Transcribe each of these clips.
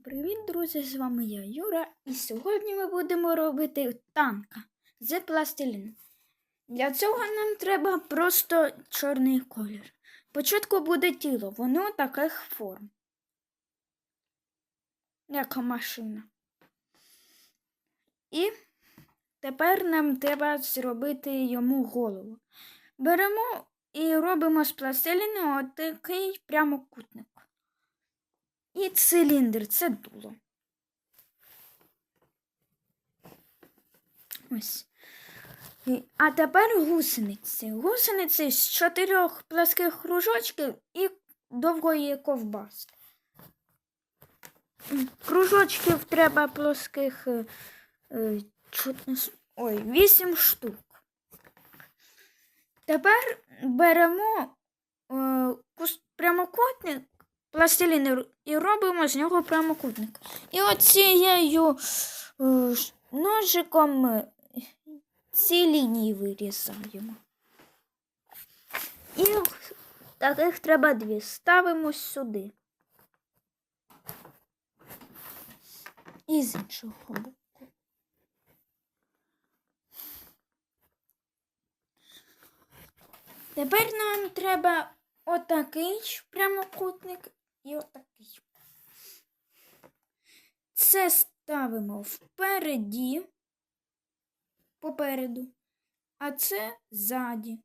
Привіт, друзі! З вами я, Юра, і сьогодні ми будемо робити танка з пластиліну. Для цього нам треба просто чорний колір. Спочатку буде тіло, воно таких форм. Як машина. І тепер нам треба зробити йому голову. Беремо і робимо з пластиліну отакий прямокутник. І циліндр це дуло. Ось. А тепер гусениці. Гусениці з чотирьох пласких кружочків і довгої ковбаски. Кружочків треба плоских е, е, ой, вісім штук. Тепер беремо е, прямокутник пластилін і робимо з нього прямокутник. І оцією е, ножиком е, ці лінії вирізаємо. І таких треба дві. Ставимо сюди. І з іншого боку. Тепер нам треба отакий прямокутник і отакий. Це ставимо впереді, попереду, а це ззаді.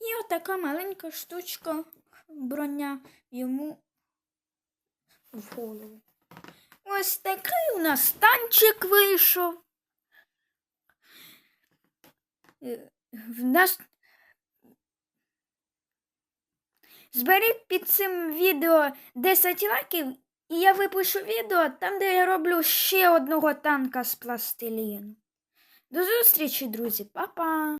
І отака маленька штучка броня йому в голову. Ось такий у нас танчик вийшов. Е, В нас Зберіть під цим відео 10 лайків, і я випишу відео там, де я роблю ще одного танка з пластиліну. До зустрічі, друзі, Па-па!